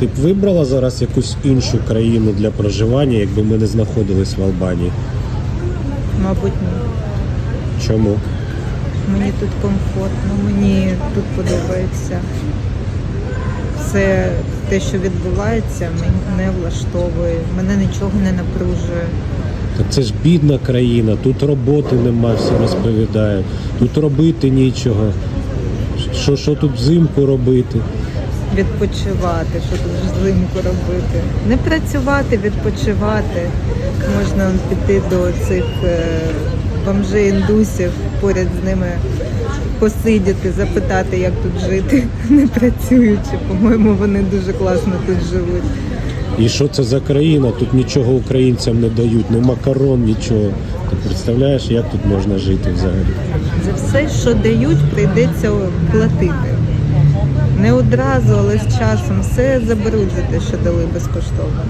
Ти б вибрала зараз якусь іншу країну для проживання, якби ми не знаходились в Албанії? Мабуть, ні. Чому? Мені тут комфортно, мені тут подобається. Все те, що відбувається, мене влаштовує, мене нічого не напружує. Так це ж бідна країна, тут роботи нема, всі розповідають. Тут робити нічого. Що, що тут взимку робити? Відпочивати, що тут взимку робити. Не працювати, відпочивати. Можна піти до цих е, бомжей індусів, поряд з ними посидіти, запитати, як тут жити, не працюючи. По-моєму, вони дуже класно тут живуть. І що це за країна? Тут нічого українцям не дають, ні макарон, нічого. Ти представляєш, як тут можна жити взагалі? За все, що дають, прийдеться платити. Не одразу, але з часом все заберуть що дали безкоштовно.